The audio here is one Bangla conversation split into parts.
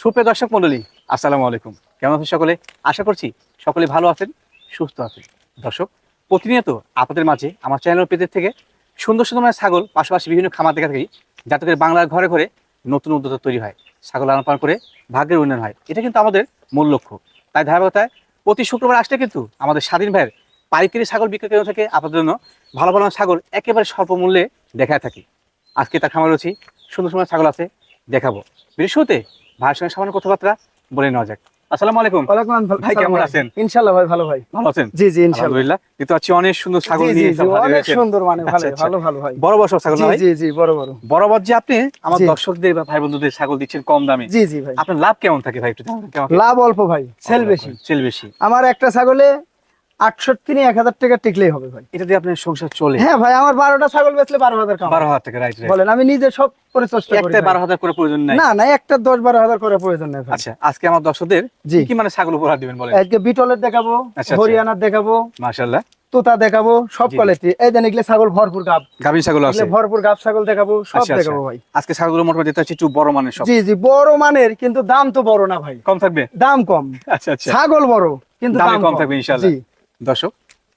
সুপ্রিয় দর্শক মন্ডলী আসসালামু আলাইকুম। কেমন আছেন সকলে? আশা করছি সকলে ভালো আছেন, সুস্থ আছেন। দর্শক, প্রতিনিয়ত আপনাদের মাঝে আমার চ্যানেল পেজের থেকে সুন্দর সুন্দর মানে ছাগল, পাশাপাশি বিভিন্ন খামার দেখা থাকি, যাতে করে বাংলার ঘরে ঘরে নতুন উদ্যোগ তৈরি হয়, ছাগল লালন পালন করে ভাগ্যের উন্নয়ন হয়। এটা কিন্তু আমাদের মূল লক্ষ্য। তাই ধারাবাহিকতায় প্রতি শুক্রবার আসলে কিন্তু আমাদের স্বাধীন ভাইয়ের পাইকারি ছাগল বিক্রি কেন্দ্র থেকে আপনাদের জন্য ভালো ভালো ছাগল একেবারে স্বল্প মূল্যে দেখায় থাকি। আজকে তার খামার রয়েছি, সুন্দর সুন্দর ছাগল আছে, দেখাবো। ভিডিও শুরুতে ভাইয়ের সঙ্গে সামান্য কথাবার্তা বলে নেওয়া যাক। আসসালামু আলাইকুম। ভাই, কেমন আছেন? ইনশাআল্লাহ ভাই ভালো ভাই। ভালো আছেন? জি জি কিন্তু অনেক সুন্দর ছাগল নিয়ে অনেক সুন্দর মানে ভালো। ভালো ভালো ভাই। বড় বড় ছাগল ভাই? জি জি বড় বড়। যে আপনি আমার জি। দর্শকদের বা ভাই বন্ধুদের ছাগল দিচ্ছেন কম দামে। জি জি ভাই। আপনার লাভ কেমন থাকে ভাই একটু? লাভ অল্প ভাই সেল বেশি। সেল বেশি। আমার একটা ছাগলে আটষট্টি নিয়ে এক হাজার টাকা টিকলেই হবে ভাই। এটা দিয়ে আপনার সংসার চলে। হ্যাঁ ভাই আমার বারোটা ছাগল বেচলে বারো হাজার বারো হাজার টাকা রাইট বলেন আমি নিজে সব করে চেষ্টা করি বারো হাজার করে প্রয়োজন নাই। না না একটা দশ বারো হাজার করে প্রয়োজন নেই আচ্ছা আজকে আমার দর্শকদের জি। কি কি মানে ছাগল উপহার দিবেন বলেন? আজকে বিটলের দেখাবো আচ্ছা, আচ্ছা। হরিয়ানার দেখাবো মাশাআল্লাহ। তোতা দেখাবো সব। কোয়ালিটি এই দেন এগুলো ছাগল ভরপুর গাব। গাভীর ছাগল আছে। ভরপুর গাব ছাগল দেখাবো সব। দেখাবো ভাই। আজকে ছাগলগুলো মোটামুটি দেখতে হচ্ছে একটু বড় মানের সব। জি জি বড় মানের কিন্তু দাম তো বড় না ভাই। কম থাকবে? দাম কম। আচ্ছা আচ্ছা। ছাগল বড় কিন্তু দামে দাম কম থাকবে ইনশাআল্লাহ। দর্শক,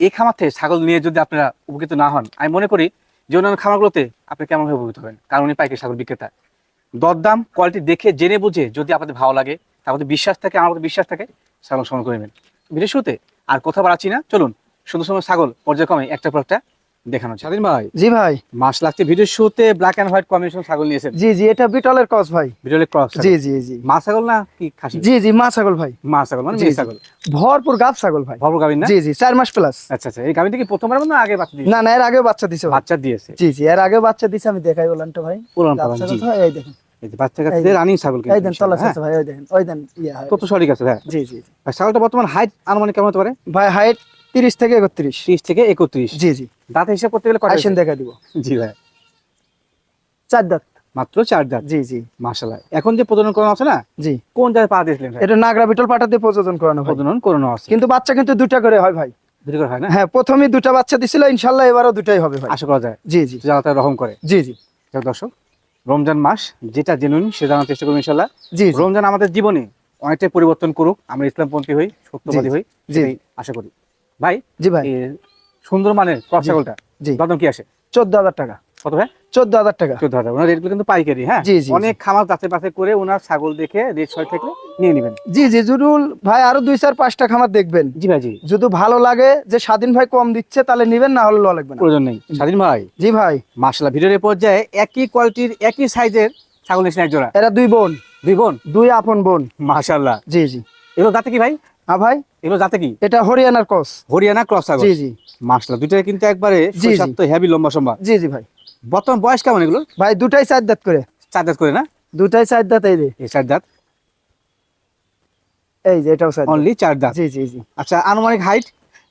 এই খামার থেকে ছাগল নিয়ে যদি আপনারা উপকৃত না হন, আমি মনে করি যে অন্যান্য খামারগুলোতে আপনি কেমনভাবে উপকৃত হবেন? কারণ উনি পাইকারি ছাগল বিক্রেতা। দরদাম কোয়ালিটি দেখে জেনে বুঝে যদি আপনাদের ভালো লাগে, তার বিশ্বাস থাকে, আমার বিশ্বাস থাকে, ছাগল সংগ্রহ করে নেবেন। শুরুতে আর কথা বাড়াচ্ছি না। চলুন সুন্দর সুন্দর ছাগল, পর্যায়ক্রমে একটা পর একটা দেখানো স্বাধীন ভাই জি ভাই। মাস লাগছে। ভিডিও শুরুতে ব্ল্যাক এন্ড হোয়াইট কম্বিনেশন ছাগল নিয়েছেন। জি জি এটা বিটলের কস ভাই। ভিডিও ক্রস জি জি জি। মা ছাগল না কি খাসি? জি জি মা ছাগল ভাই। মা ছাগল মানে মেয়ে ছাগল। ভরপুর গাব ছাগল ভাই। ভবর গাভিন না? জি জি মাস প্লাস আচ্ছা আচ্ছা এই কি প্রথমবার না আগে বাচ্চা দিয়েছে? না না এর আগে বাচ্চা ভাই। বাচ্চা দিয়েছে। জি জি এর আগে বাচ্চা দিছে আমি দেখাই বললাম তো ভাই গাব জি। এই দেখেন। বাচ্চা কাছে রানিং ছাগল কিন্তু এই দেন তলা হ্যাঁ? আছে ভাই ওই ওই দেন ইয়া কত সঠিক আছে ভাই জি জি জি। ছাগলটা বর্তমান হাইট আনুমানিক কেমন হতে পারে? ভাই হাইট তিরিশ থেকে একত্রিশ। ত্রিশ থেকে একত্রিশ। জি জি। দাঁত হিসাব করতে গেলে আইসেন দেখা দিব। জি ভাই। চার দাঁত। মাত্র চার দাঁত? জি জি। মাশাআল্লাহ। এখন যে প্রজনন করানো আছে না জি। কোন জায়গায় পা দিয়েছিলেন? এটা নাগরা বিটল পাটা দিয়ে প্রযোজন করানো প্রজনন করানো আছে। কিন্তু বাচ্চা কিন্তু দুটা করে হয় ভাই। দুটো করে হয় না? হ্যাঁ প্রথমেই দুটা বাচ্চা দিছিল ইনশাল্লাহ এবারও দুটাই হবে ভাই। আশা করা যায়। জি জি। যারা তারা রহম করে। জি জি। দর্শক রমজান মাস যেটা জেনুইন সে জানার চেষ্টা করব ইনশাল্লাহ জি জি। রমজান আমাদের জীবনে অনেকটাই পরিবর্তন করুক। আমরা ইসলামপন্থী হই সত্যবাদী হই জি। আশা করি। ভাই জি ভাই। সুন্দর মানের ক্রস ছাগলটা? জি। দাদম কি আসে? চোদ্দ হাজার টাকা। কত ভাই? চোদ্দ হাজার টাকা। চোদ্দ হাজার ওনার রেটগুলো কিন্তু পাইকারি হ্যাঁ? জি, জি। অনেক খামার যাচাই বাছাই করে ওনার ছাগল দেখে রেট ছয় থেকে নিয়ে নেবেন। জি জি জুরুল ভাই আরও দুই চার পাঁচটা খামার দেখবেন। জি ভাই জি। যদি ভালো লাগে যে স্বাধীন ভাই কম দিচ্ছে তাহলে নিবেন না হলে ল লাগবে না। প্রয়োজন নেই। স্বাধীন ভাই? জি ভাই। মার্শাল্লাহ ভিডিওর পর্যায়ে একই কোয়ালিটির একই সাইজের ছাগল নিয়েছেন এক জোড়া এরা দুই বোন। দুই বোন? দুই আপন বোন। মার্শাল্লাহ জি জি। এগুলো জাতে কি ভাই? হ্যাঁ ভাই? এগুলো জাতে কি? এটা হরিয়ানার কস হরিয়ানা ক্রস ছাগল? জি জি। মার্শাল্লাহ দুইটাই কিন্তু একবারে জি, জি। হেভি লম্বা সম্বা জি জি ভাই। বর্তমান বয়স কেমন এগুলো ভাই দুটাই চার দাঁত করে। চার দাঁত করে না? দুটাই চার দাঁত এই যে। এই চার দাঁত? এই যে এটাও চার অনলি চার দাঁত? জি জি জি। আচ্ছা আনুমানিক হাইট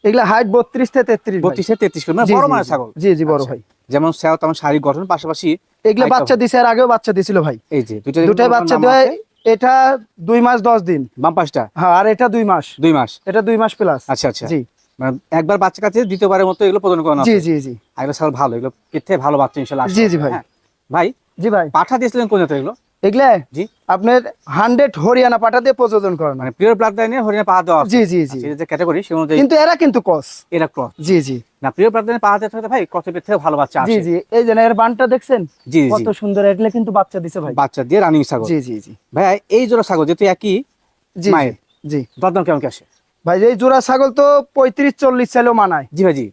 এগুলা হাইট বত্রিশ থেকে তেত্রিশ বত্রিশ থেকে তেত্রিশ করে মানে বড় মানের ছাগল? জি জি বড় আচ্ছা। ভাই। যেমন তেমন শারীরিক গঠন পাশাপাশি এগুলা বাচ্চা দিছে আর আগেও বাচ্চা দিছিল ভাই। এই যে দুটাই বাচ্চা দেয় এটা দুই মাস দশ দিন। বাম পাশটা? হ্যাঁ আর এটা দুই মাস। দুই মাস? এটা দুই মাস প্লাস আচ্ছা আচ্ছা। জি। মানে একবার বাচ্চা কাছে দ্বিতীয়বারের মতো এগুলো প্রদান করানো জি জি জি। এগুলো ছাগল ভালো এগুলো পেতে ভালো বাচ্চা আসবে। জি, জি ভাই। হ্যাঁ। ভাই জি ভাই। পাঠা দিয়েছিলেন কোন জাতের এগুলো? এগুলা জি। আপনার হান্ড্রেড হরিয়ানা পাটা দিয়ে প্রযোজন করানো। মানে পিওর ব্লাড লাইনে হরিণা পাহা দেওয়া জি জি জি। আচ্ছা, যে ক্যাটাগরি সে অনুযায়ী কিন্তু এরা কিন্তু কস এরা ক্রস জি জি। না প্রিয় প্রার্থনা পাহা থাকতে ভাই কত পেতে ভালো বাচ্চা জি জি এই যে এর বানটা দেখছেন? জি জি। কত সুন্দর এটলে কিন্তু বাচ্চা দিছে ভাই। বাচ্চা দিয়ে রানিং ছাগল। জি জি জি। ভাই এই জোড়া ছাগল যেহেতু একই জি মায়ের। জি। দরদাম কেমন কি আসে? ভাই এই জোড়া ছাগল তো পঁয়ত্রিশ চল্লিশ চাইলেও মানায়। জি ভাই জি।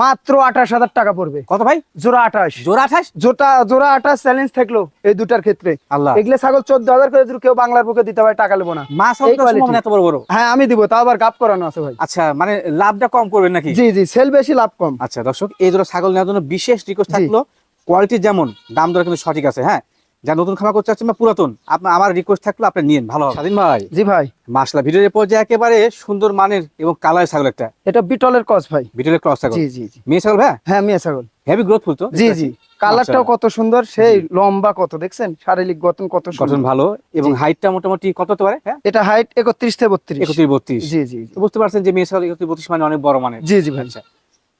মাত্র আঠাশ হাজার টাকা পড়বে। কত ভাই? জোড়া আঠাশ। জোড়া আঠাশ? জোটা জোড়া আঠাশ চ্যালেঞ্জ থাকল এই দুটার ক্ষেত্রে। আল্লাহ। এগুলো ছাগল চোদ্দ হাজার করে যদি কেউ বাংলার বুকে দিতে হয় টাকা নেব না। মা এই ছাগল quality। সম্ভাবনা এত বড় বড়। হ্যাঁ আমি দিব তাও আবার গাপ করানো আছে ভাই। আচ্ছা মানে লাভটা কম করবেন নাকি? জি জি সেল বেশি লাভ কম। আচ্ছা দর্শক এই জোড়া ছাগল নেওয়ার জন্য বিশেষ রিকোয়েস্ট। থাকল কোয়ালিটি যেমন দাম দর কিন্তু সঠিক আছে হ্যাঁ? যা নতুন খামার করতে চাচ্ছেন বা পুরাতন আপনার আমার রিকোয়েস্ট থাকল আপনি নিন ভালো হবে। স্বাধীন ভাই। জি ভাই। মাসলা ভিডিওর পর যে একেবারে সুন্দর মানের এবং কালার ছাগল একটা। এটা বিটলের কস ভাই। ভিডিওর ক্রস ছাগল। জি জি জি। মেয়ে ছাগল ভাই? হ্যাঁ মিয়া ছাগল। হেভি গ্রোথফুল তো। জি জি। কালারটাও কত সুন্দর সেই লম্বা কত দেখছেন? শারীরিক গঠন কত গঠন সুন্দর। ভালো এবং। হাইটটা মোটামুটি কত হতে পারে? হ্যাঁ? এটা হাইট একত্রিশ থেকে বত্রিশ। একত্রিশ বত্রিশ। জি জি। তো বুঝতে পারছেন যে মেয়ে ছাগল একত্রিশ বত্রিশ মানে অনেক বড় মানের। জি জি ভাই। আচ্ছা।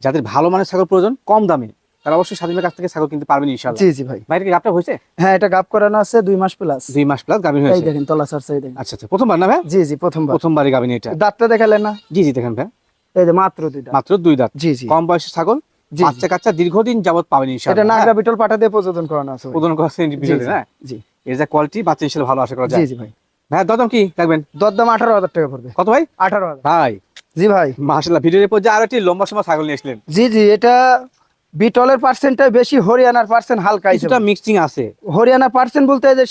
যাদের ভালো মানের ছাগল প্রয়োজন কম দামে। তারা অবশ্যই স্বাধীনের কাছ থেকে ছাগল কিনতে পারবেন ইনশাল্লাহ জি জি ভাই। বাইরে কি গাবটা হয়েছে? হ্যাঁ এটা গাপ করানো আছে দুই মাস প্লাস দুই মাস প্লাস গাভিন এই দেখেন তলা সার সাই দেখেন আচ্ছা আচ্ছা প্রথমবার না ভাই? জি জি প্রথমবার। প্রথমবারই গাভিন এটা। দাঁতটা দেখালেন না? জি জি দেখেন ভাই। এই যে মাত্র দুইটা মাত্র দুই দাঁত। জি জি। কম বয়সী ছাগল জি বাচ্চা কাচ্চা দীর্ঘদিন যাবত পাবেন এটা ইনশাআল্লাহ নাগরা বিটল পাঠা দিয়ে প্রযোজন করানো আছে ভাই। উদন করছেন জি, জি, না? জি। এর যা কোয়ালিটি বাচ্চা হিসেবে ভালো আশা করা যায়। জি ভাই। ভাই দরদাম কি রাখবেন? দরদাম আঠারো হাজার টাকা পড়বে। কত ভাই? আঠারো হাজার। ভাই। জি ভাই। মাশাআল্লাহ ভিডিওর পর যে আরও একটি লম্বা সময় ছাগল নিয়ে আসলেন। জি জি এটা বিটলের পার্সেন্টটা বেশি হরিয়ানার পার্সেন্ট হালকা। কিছুটা মিক্সিং আছে। হরিয়ানা পার্সেন্ট বলতে যে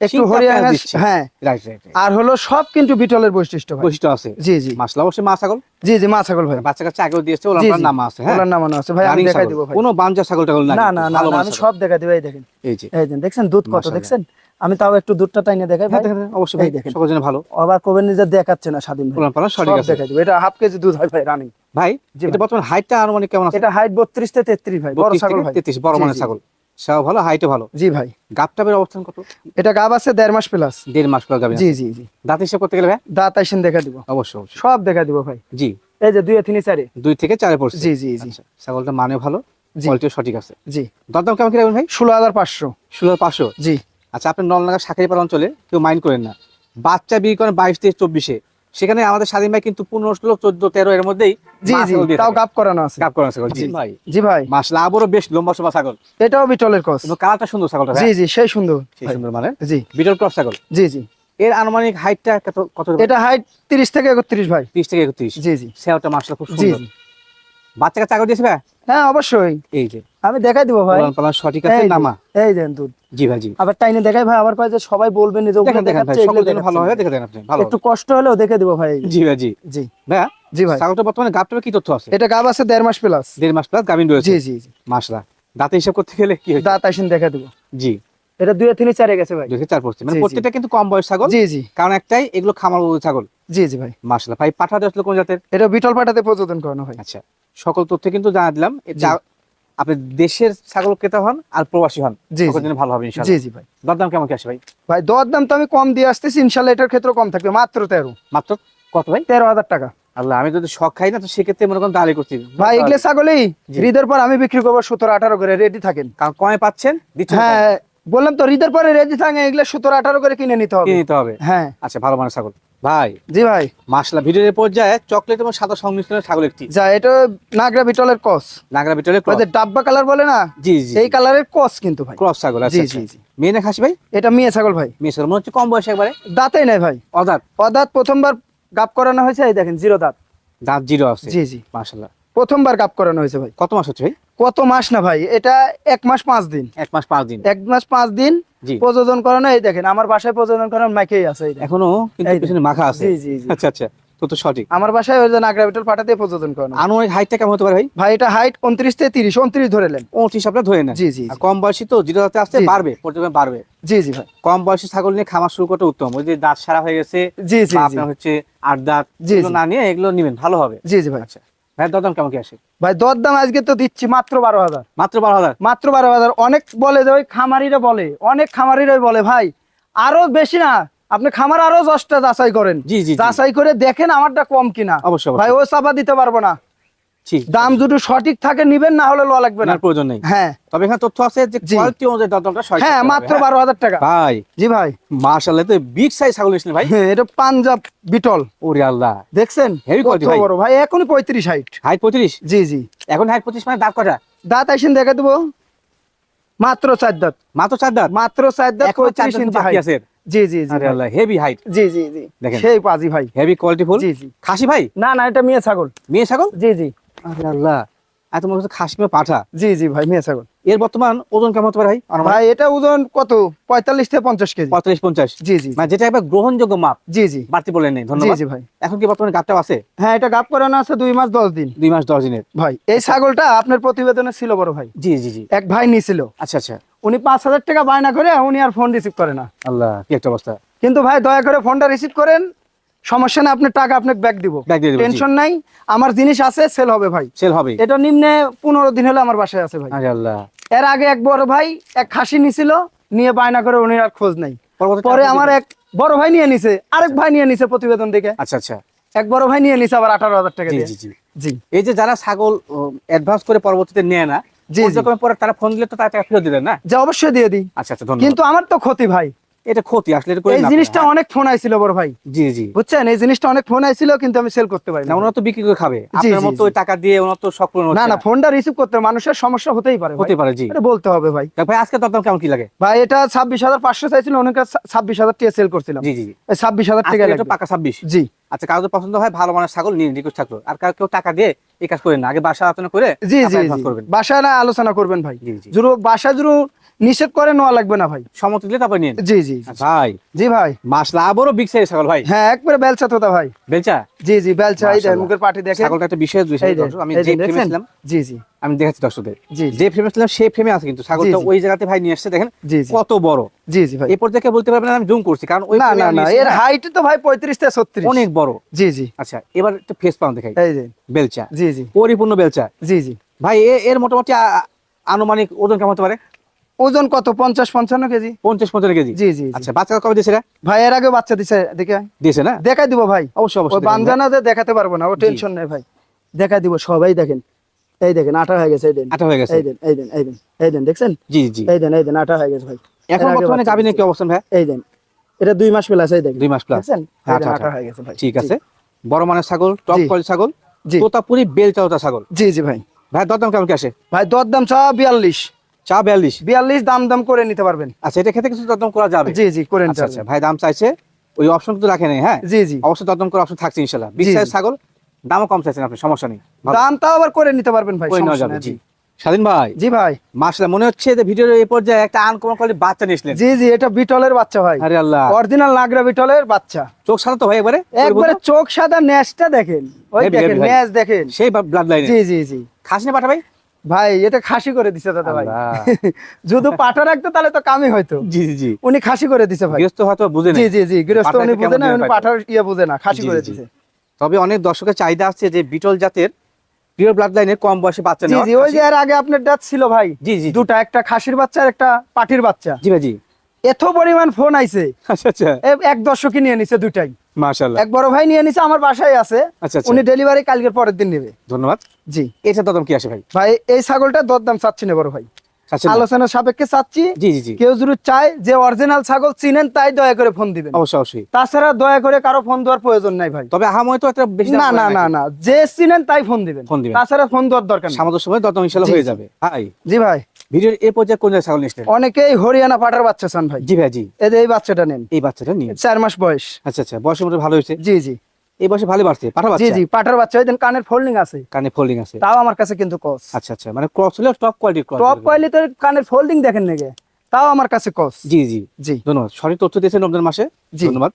একটু হরিয়ানা হ্যাঁ। রাইট রাইট আর হলো সব কিন্তু বিটলের বৈশিষ্ট্য ভাই। বৈশিষ্ট্য আছে। জি জি। মাসলা অবশ্যই মা ছাগল? জি জি মা ছাগল ভাই। বাচ্চা কাচ্চা আগেও দিয়েছে ওরা নাম আছে হ্যাঁ? ওনার নামানো আছে। ভাই আমি দেখাই। দিব ভাই। কোনো বাঞ্জা ছাগল টাগল না না না আমি সব দেখাই দিব। এই দেখেন। এই যে। এই দেখেন দেখছেন দুধ কত। দেখছেন? আমি তাও একটু দুধটা টাইনে দেখাই হ্যাঁ, অবশ্যই দেখেন। জন্য ভালো। আবার কবেন নিজে দেখাচ্ছে না স্বাধীন ভাই। সঠিক আছে। এটা হাফ কেজি দুধ হয় ভাই রানিং ভাই জি এটা ভাই। বর্তমান হাইটটা আনুমানিক কেমন আছে? এটা হাইট বত্রিশ থেকে তেত্রিশ ভাই বড় ছাগল ভাই। 33 বড় মানের ছাগল। সেও ভালো হাইটও ভালো। জি ভাই। গাবটাবের অবস্থান কত? এটা গাব আছে দেড় মাস প্লাস দেড় মাস প্লাস গাবি জি জি জি। দাঁত হিসাব করতে গেলে ভাই? দাঁত আইসেন দেখা দিব। অবশ্যই সব দেখা দিব ভাই। জি। এই যে দুই তিন চারে। দুই থেকে চারে পড়ছে। জি জি জি। আচ্ছা, ছাগলটা মানে ভালো সঠিক আছে। জি। দরদাম কেমন কি রাখবেন ভাই? ষোলো হাজার পাঁচশো। ষোলো পাঁচশো? জি। আচ্ছা আপনি নলনাগা শাখারিপাড়া অঞ্চলে কেউ মাইন্ড করেন না। বাচ্চা বিক্রি করেন বাইশ থেকে চব্বিশে। সেখানে আমাদের স্বাধীন ভাই কিন্তু পনেরো ষোলো চোদ্দ তেরো এর মধ্যেই জি জি তাও গাপ করানো আছে। গাব করেন ছাগল জি। ভাই। জি ভাই। মাসলা আবারও বেশ লম্বা সমা ছাগল। এটাও বিটলের কিন্তু কালারটা সুন্দর ছাগলটা জি জি সেই সুন্দর। সেই সুন্দর মানে? জি। বিটল ক্রস ছাগল? জি জি। এর আনুমানিক হাইটটা কত কত এটা হাইট তিরিশ থেকে একত্রিশ ভাই। ত্রিশ থেকে একত্রিশ। জি জি। সেওটা মাসলা খুব সুন্দর। বাচ্চাকে দিয়েছে ভাই? হ্যাঁ অবশ্যই। এই যে। আমি দেখাই দিব ভাই। সঠিক আছে নামা এই দেন দুধ। জি ভাই জি। আবার টাইনে দেখাই ভাই আবার কয় যে সবাই বলবেন যে ওগুলো ভাই দেখাচ্ছে, এগুলো ভালো হবে দেখে দেন আপনি ভালো একটু কষ্ট হলেও দেখে দিব ভাই। জি ভাই জি। জি। ভাইয়া জি ভাই। ছাগলটা বর্তমানে গাবটাবে কি তথ্য আছে? এটা গাব আছে দেড় মাস প্লাস দেড় মাস প্লাস গাভিন রয়েছে? জি জি জি। মাসলা দাঁতে হিসাব করতে গেলে কি হয়েছে? দাঁত আইসেন দেখা দিব। জি। এটা দুই তিন চারে গেছে ভাই। দুই থেকে চার পড়ছে। মানে। প্রত্যেকটা কিন্তু কম বয়স ছাগল। জি জি। কারণ একটাই এগুলো খামার ছাগল। জি জি ভাই। মাসলা ভাই পাঠা আসলে কোন জাতের? এটা বিটল পাঠাতে প্রযোজন করানো হয়। আচ্ছা। সকল তথ্য কিন্তু জানা দিলাম। আপনি দেশের ছাগল ক্রেতা হন আর প্রবাসী হন ভালো হবে জি জি ভাই। দরদাম কেমন কি আসে ভাই? ভাই দর দাম তো আমি কম দিয়ে আসতেছি ইনশাল্লাহ এটার ক্ষেত্রে কম থাকবে মাত্র তেরো। মাত্র কত ভাই? তেরো হাজার টাকা। আল্লাহ আমি যদি শখ খাই না তো সেক্ষেত্রে মনে করেন দাঁড়িয়ে করছি। ভাই এগুলো ছাগলই জি। হৃদের পর আমি বিক্রি করব সতেরো আঠারো করে রেডি থাকেন। কারণ কমে পাচ্ছেন হ্যাঁ বললাম তো হৃদের পরে রেডি থাকে এগুলো সতেরো আঠারো করে কিনে নিতে হবে। কিনে নিতে হবে। হ্যাঁ। আচ্ছা ভালো মানের ছাগল। ভাই জি ভাই। মাসলা ভিডিওর পর্যায়ে চকলেট এবং সাদা সংমিশ্রণের ছাগল একটি। যা এটা নাগরা বিটলের কস। নাগরা বিটলের যে ডাব্বা কালার বলে না? জি জি এই কালারের কস কিন্তু ভাই। ক্রস ছাগল আচ্ছা জি আচ্ছা। জি জি। মেয়ে না খাসি ভাই? এটা মেয়ে ছাগল ভাই। মেয়ে ছাগল মনে হচ্ছে কম বয়স একবারে। দাঁতেই নাই ভাই। অদাঁত? অদাঁত প্রথমবার গাপ করানো হয়েছে এই দেখেন জিরো দাঁত। দাঁত জিরো আছে। জি জি। মাশাল্লাহ। প্রথমবার গাপ করানো হয়েছে ভাই। কত মাস হচ্ছে ভাই? কত মাস না ভাই এটা এক মাস পাঁচ দিন। এক মাস পাঁচ দিন। এক মাস পাঁচ দিন প্রযোজন করানো এই দেখেন আমার বাসায় প্রযোজন করানো মাইকেই আছে এখনও কিন্তু পিছনে মাখা আছে। জি জি জি। আচ্ছা আচ্ছা তো তো সঠিক। আমার বাসায় ওই যে নাগরা বিটল পাটাতে প্রযোজন করানো আনুমানিক হাইটটা কেমন হতে পারে ভাই? ভাই এটা হাইট উনত্রিশ থেকে তিরিশ উনত্রিশ ধরে নেন। ধরে নেন। জি জি আর কম বয়সী তো দাঁতে আসতে। বাড়বে বাড়বে। জি জি ভাই। কম বয়সী ছাগল নিয়ে খামার শুরু করতে উত্তম। ওই যে দাঁত সারা হয়ে গেছে জি জি আপনার হচ্ছে আট দাঁত জি, না নিয়ে এগুলো নিবেন ভালো হবে। জি জি ভাই। আচ্ছা। ভাই দরদাম কেমন কি আসে? ভাই দর দাম আজকে তো দিচ্ছি মাত্র বারো হাজার। মাত্র বারো হাজার? মাত্র বারো হাজার। অনেক বলে যে ওই খামারিরা বলে অনেক খামারিরাই বলে ভাই আরও বেশি না আপনি খামার আরও দশটা যাচাই করেন। জি জি জি। যাচাই করে দেখেন আমারটা কম কিনা। অবশ্যই ভাই ও চাপা দিতে পারব না। ঠিক দাম যদি সঠিক থাকে নিবেন না হলে ল লাগবে না। প্রয়োজন নেই। হ্যাঁ। তবে এখানে তথ্য আছে যে কোয়ালিটি অনুযায়ী সঠিক হ্যাঁ মাত্র হ্যাঁ? বারো হাজার টাকা। ভাই। জি ভাই। মার্শাল্লাহ তো বিগ সাইজ ছাগল নিয়েছিলেন ভাই। হ্যাঁ এটা পাঞ্জাব বিটল। ওরে আল্লাহ। দেখছেন? Quality কত ভাই। বড় ভাই এখনই পঁয়ত্রিশ হাইট হাইট পঁয়ত্রিশ? জি জি। এখন হাইট পঁচিশ মানে দাঁত কটা? দাঁত আইসেন দেখে দেবো। মাত্র চার দাঁত। মাত্র চার দাঁত? মাত্র চার দাঁত এখনও চার পঁয়ত্রিশ দাঁত ইঞ্চি হাইট আছে। জি জি জি। আরে আল্লাহ হেভি হাইট জি জি জি। দেখেন। সেই পাজি ভাই। Heavy quality full? জি জি। খাসি ভাই? না না এটা মেয়ে ছাগল। মেয়ে ছাগল? জি জি। আরে আল্লাহ এত হচ্ছে খাসি পাঠা। জি জি ভাই মেয়ে ছাগল। এর বর্তমান ওজন কেমন হতে পারে ভাই? ভাই এটা ওজন কত? পঁয়তাল্লিশ থেকে পঞ্চাশ কেজি। পঁয়তাল্লিশ পঞ্চাশ? জি জি। মানে যেটা একবার গ্রহণযোগ্য মাপ। জি জি। বাড়তি বলেন নেই ধন্যবাদ। জি ভাই। এখন কি বর্তমানে গাবটাও আছে? হ্যাঁ এটা গাপ করানো আছে দুই মাস দশ দিন। দুই মাস দশ দিনের। ভাই এই ছাগলটা আপনার প্রতিবেদনে ছিল বড় ভাই। জি জি জি। এক ভাই নিয়েছিল আচ্ছা আচ্ছা। উনি পাঁচ হাজার টাকা বায়না করে উনি আর ফোন রিসিভ করে না। আল্লাহ কি একটা অবস্থা। কিন্তু ভাই দয়া করে ফোনটা রিসিভ করেন। সমস্যা না আপনার টাকা আপনাকে ব্যাক দিব। টেনশন নাই আমার জিনিস আছে সেল হবে ভাই। সেল হবে। এটা নিম্নে পনেরো দিন হলে আমার বাসায় আছে ভাই। এর আগে এক বড় ভাই এক খাসি নিছিল নিয়ে বায়না করে উনি আর খোঁজ নাই। পরে আমার এক বড় ভাই নিয়ে নিছে আরেক ভাই নিয়ে নিছে প্রতিবেদন দেখে। আচ্ছা আচ্ছা। এক বড় ভাই নিয়ে নিছে আবার আঠারো হাজার টাকা জি দিয়ে। জি জি। জি। এই যে যারা ছাগল অ্যাডভান্স করে পরবর্তীতে নেয় না। পরে তারা ফোন দিলে তো তারা টাকা ফেরত দিলেন না? যে অবশ্যই দিয়ে দিই। আচ্ছা আচ্ছা ধন্যবাদ। কিন্তু আমার তো ক্ষতি ভাই। এটা ক্ষতি আসলে এই জিনিসটা হ্যাঁ। অনেক ফোন আইছিল বড় ভাই। জি জি। বুঝছেন? এই জিনিসটা অনেক ফোন আইছিল কিন্তু আমি সেল করতে পারি না ওনারা তো বিক্রি করে খাবে। আপনার মতো টাকা দিয়ে ওনার তো পূরণ না না ফোনটা রিসিভ করতে মানুষের সমস্যা হতেই পারে ভাই। হতে পারে জি। এটা বলতে হবে ভাই। ভাই আজকে দরদাম কেমন কি লাগে? ভাই এটা ছাব্বিশ হাজার পাঁচশো চাইছিল অনেকে ছাব্বিশ হাজার টাকা সেল করছিলাম। জি জি জি। এই ছাব্বিশ হাজার আজকে টাকা এটা পাকা ছাব্বিশ। জি। আচ্ছা কারও পছন্দ হয় ভালো মানের ছাগল নিয়ে রিকোয়েস্ট থাকল আর কার কেউ টাকা দিয়ে এই কাজ করেন না আগে বাসা আলোচনা করে জি জি বাসায় না আলোচনা করবেন ভাই। জি জি। বাসায় জুরু নিষেধ করে নেওয়া লাগবে না ভাই। সম্মতি দিলে তারপরে নিন। জি জি। ভাই। জি ভাই। মাসলা আবারও বিগ সাইজ ছাগল ভাই। হ্যাঁ একবারে বেলচা তোতা ভাই। বেলচা? জি জি বেলচা এই মাশাআল্লাহ। মুখের পাটি দেখেন। ছাগলটা একটা বিশেষ বিষয় দর্শক আমি যে ফ্রেমে ছিলাম জি জি। আমি দেখাচ্ছি দর্শকদের। জি যে ফ্রেমে ছিলাম সেই ফ্রেমে আছে কিন্তু ছাগলটা ওই জায়গাতে ভাই নিয়ে আসছে দেখেন? কত বড়। জি জি ভাই। এরপর পর্যায়ে বলতে পারবেন না আমি জুম করছি কারণ ওই না না না এর হাইট তো ভাই পঁয়ত্রিশ থেকে ছত্রিশ। অনেক বড়। জি জি। আচ্ছা এবার একটু ফেস পাউন্ড দেখাই। এই যে। বেলচা। জি জি। পরিপূর্ণ বেলচা। জি জি। ভাই এর মোটামুটি আনুমানিক ওজন কেমন হতে পারে? ওজন কত? পঞ্চাশ পঞ্চান্ন কেজি? পঞ্চাশ পঞ্চান্ন কেজি? জি জি। আচ্ছা বাচ্চা কবে দিয়েছে ভাই এর আগে বাচ্চা দিছে দেখে দিয়েছে না? দেখাই দিব ভাই। অবশ্যই অবশ্যই ভাই। যে দেখাতে পারব না ও টেনশন নেই ভাই। দেখাই দিব সবাই দেখেন। এই দেখেন আটা হয়ে গেছে এই দেন। আটা হয়ে গেছে। এই দেন এই দেন এই দেন এই দেন দেখছেন? জি জি। এই দেন এই দেন আটা হয়ে গেছে ভাই। এখন বর্তমানে গাবিনের কি। অবস্থান ভাই? এই দেন এটা দুই মাস প্লাস এই দেখেন। দুই মাস প্লাস দেখছেন? হ্যাঁ, আচ্ছা, আটা হয়ে গেছে ভাই। ঠিক আছে। বড় মানের ছাগল টপ কোয়ালিটি ছাগল জি। তোতাপুরি বেলচা তোতা ছাগল। জি জি ভাই। ভাই দরদাম কেমন কি আসে? ভাই দর দাম চা বিয়াল্লিশ। চা বিয়াল্লিশ। বিয়াল্লিশ দাম দাম করে নিতে পারবেন। আচ্ছা এটা খেতে কিছু দরদাম করা যাবে? জি জি করে নিতে আচ্ছা আচ্ছা ভাই দাম চাইছে ওই অপশন কিন্তু রাখে নাই হ্যাঁ? জি জি। অবশ্যই দরদাম করার অপশন থাকছে ইনশাল্লাহ বিশ সাইজ ছাগল দামও কম চাইছেন আপনি সমস্যা নেই। ভালো। দাম তাও আবার করে নিতে পারবেন ভাই সমস্যা যাবে জি। স্বাধীন ভাই। জি ভাই। মাসলা মনে হচ্ছে যে ভিডিওর এই পর্যায়ে একটা আনকমন বাচ্চা নিয়েছিলেন জি জি এটা বিটলের বাচ্চা ভাই। আরে আল্লাহ। অরিজিনাল নাগরা বিটলের বাচ্চা। চোখ সাদা তো ভাই একবারে? একবারে চোখ সাদা ন্যাসটা দেখেন। ওই দেখেন দেখেন। সেই ব্লাড লাইনে জি জি জি। খাস না পাঠা ভাই? ভাই এটা খাসি করে দিছে দাদা ভাই। যদি পাটা রাখতো তাহলে তো কামই হয়তো জি জি জি। উনি খাসি করে দিছে ভাই। গৃহস্থ হয়তো বুঝে জি জি জি গৃহস্থ উনি বুঝে না উনি? পাঠার ইয়ে বুঝে না খাসি করে দিছে। তবে অনেক দর্শকের চাহিদা আছে যে বিটল জাতের পিওর ব্লাড লাইনের কম বয়সে বাচ্চা জি নেওয়া জি ওই যে এর আগে আপনার ডাচ ছিল ভাই জি জি দুটা একটা খাসির বাচ্চা আর একটা পাটির বাচ্চা। জি ভাই জি। এত পরিমাণ ফোন আইছে। আচ্ছা আচ্ছা। এক দর্শকই নিয়ে নিছে দুটাই মাশাআল্লাহ। এক বড় ভাই নিয়ে নিছে আমার বাসায় আছে। আচ্ছা আচ্ছা। উনি ডেলিভারি কালকের পরের দিন নেবে। ধন্যবাদ। জি। এটা দাম কি আসে ভাই? ভাই এই ছাগলটা দরদাম চাচ্ছি না বড় ভাই। চাচ্ছেন আলোচনার সাপেক্ষে চাচ্ছি। জি জি জি। কেউ যদি চায় যে অরিজিনাল ছাগল চিনেন তাই দয়া করে ফোন দিবেন। অবশ্যই অবশ্যই। তাছাড়া দয়া করে কারও ফোন দেওয়ার প্রয়োজন নাই ভাই। তবে আহাময় তো একটা বেশি না না না না। যে চিনেন তাই ফোন দিবেন। ফোন তাছাড়া ফোন দেওয়ার দরকার সামঞ্জস্য সময় ইনশাল্লাহ হয়ে যাবে। জি ভাই। ভিডিওর এই পর্যায়ে কোন ছাগল নিয়েছিলেন অনেকেই হরিয়ানা পাটার বাচ্চা চান ভাই। জি ভাই জি। এই বাচ্চাটা নেন। এই বাচ্চাটা নিয়ে চার মাস বয়স। আচ্ছা আচ্ছা বয়সের মধ্যে ভালো হয়েছে? জি জি। এই বয়সে ভালো বাড়ছে? পাঠা বাচ্চা? জি পাটার বাচ্চা। ওই কানের ফোল্ডিং আছে। কানে ফোল্ডিং আছে। তাও আমার কাছে কিন্তু কস আচ্ছা আচ্ছা মানে ক্রস হলে টপ ক্রস টপ কোয়ালিটির কানের ফোল্ডিং দেখেন নাকি তাও আমার কাছে কস জি জি। জি। ধন্যবাদ। সঠিক তথ্য দিয়েছেন রমজান মাসে। জি। ধন্যবাদ।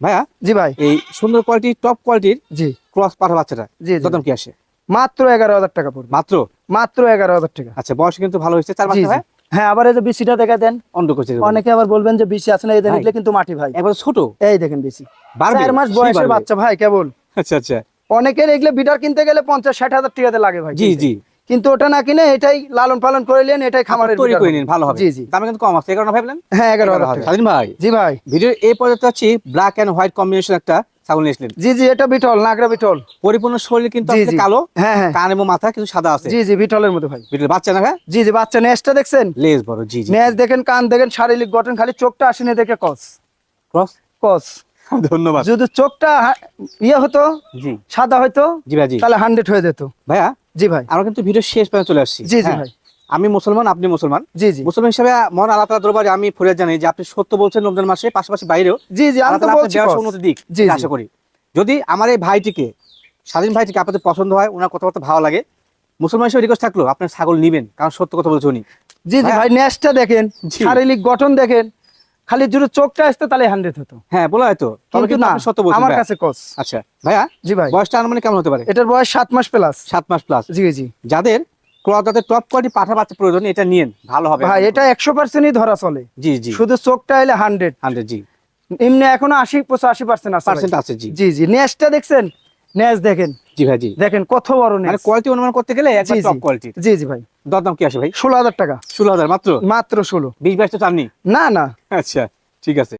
ভাইয়া জি ভাই। এই সুন্দর কোয়ালিটি টপ কোয়ালিটির জি। ক্রস পাঠা বাচ্চাটা জি জি। কি আসে? মাত্র এগারো হাজার টাকা পড়বে। মাত্র? মাত্র এগারো হাজার টাকা। আচ্ছা বয়স কিন্তু ভালো হয়েছে চার জি হ্যাঁ আবার এই যে বিসিটা দেখা দেন। অন্য করছে অনেকে আবার বলবেন যে বিসি আছে না এই দেখলে কিন্তু মাটি ভাই। এবার ছোট? এই দেখেন বিসি চার মাস বয়সের বাচ্চা ভাই কেবল। আচ্ছা আচ্ছা। অনেকের এগুলো বিটার কিনতে গেলে পঞ্চাশ ষাট হাজার টাকাতে লাগে ভাই জি জি। কিন্তু ওটা না কিনে এটাই লালন পালন করে নেন এটাই খামারের তৈরি করে হবে। নিন ভালো হবে। জি জি। দামে কিন্তু কম আছে এই কারণে ভাবলেন? হ্যাঁ এগারো হাজার টাকা। স্বাধীন ভাই। জি ভাই। ভিডিও এই পর্যন্ত আছে ব্ল্যাক এন্ড হোয়াইট কম্বিনেশন একটা ছাগল নিয়েছিলেন জি জি এটা বিটল নাগরা বিটল। পরিপূর্ণ শরীর কিন্তু। কালো হ্যাঁ হ্যাঁ। কান এবং মাথা কিন্তু সাদা আছে। জি জি বিটলের মধ্যে ভাই। ভিডিওর বাচ্চা না ভাই? জি জি বাচ্চা নেজটা দেখছেন? লেজ বড় জি জি। নেজ দেখেন কান দেখেন শারীরিক গঠন খালি চোখটা আসেনি দেখে কস। ক্রস কস। ধন্যবাদ। যদি চোখটা ইয়ে হতো জি। সাদা হয়তো জি ভাই তাহলে হান্ড্রেড হয়ে যেত। ভাইয়া জি ভাই। আমরা কিন্তু ভিডিও শেষ পর্যন্ত চলে আসছি। জি জি হ্যাঁ। ভাই। আমি মুসলমান আপনি মুসলমান। জি জি। মুসলমান হিসেবে মন আল্লাহ দরবারে আমি ফরিয়াদ জানাই যে আপনি সত্য বলছেন রমজান মাসে পাশাপাশি বাইরেও জি জি আমি তো বলছি উন্নতি দিক জি। আশা করি। যদি আমার এই ভাইটিকে স্বাধীন ভাইটিকে আপনাদের পছন্দ হয় ওনার কথাবার্তা ভালো লাগে মুসলমান হিসেবে রিকোয়েস্ট থাকল আপনার ছাগল নিবেন কারণ সত্য কথা বলছে উনি। জি জি ভাই নেজটা দেখেন শারীরিক গঠন দেখেন খালি যদি চোখটা আসতো তাহলে হান্ড্রেড হতো। হ্যাঁ বলা হয়তো তবে কিন্তু আপনি সত্য বলছেন আমার কাছে কস আচ্ছা ভাইয়া জি ভাই। বয়সটা আনুমানিক কেমন হতে পারে? এটার বয়স সাত মাস প্লাস সাত মাস প্লাস জি জি। যাদের ক্রস টপ কোয়ালিটি পাঠা বাচ্চা প্রয়োজন এটা নিয়েন ভালো হবে। ভাই এটা একশো পার্সেন্টই ধরা চলে। জি জি। শুধু চোখটা এলে হান্ড্রেড হান্ড্রেড জি। এমনি এখনও আশি পঁচাশি পার্সেন্ট আছে। পার্সেন্ট আছে জি। জি জি। দেখছেন? দেখেন। জি ভাই জি। দেখেন কত বড় মানে কোয়ালিটি অনুমান করতে গেলে। টপ কোয়ালিটি জি জি ভাই। দরদাম কি আসে ভাই? ষোলো হাজার টাকা। ষোলো হাজার মাত্র? মাত্র ষোলো। বিশ বাইশ তো চাননি? না না। আচ্ছা ঠিক আছে।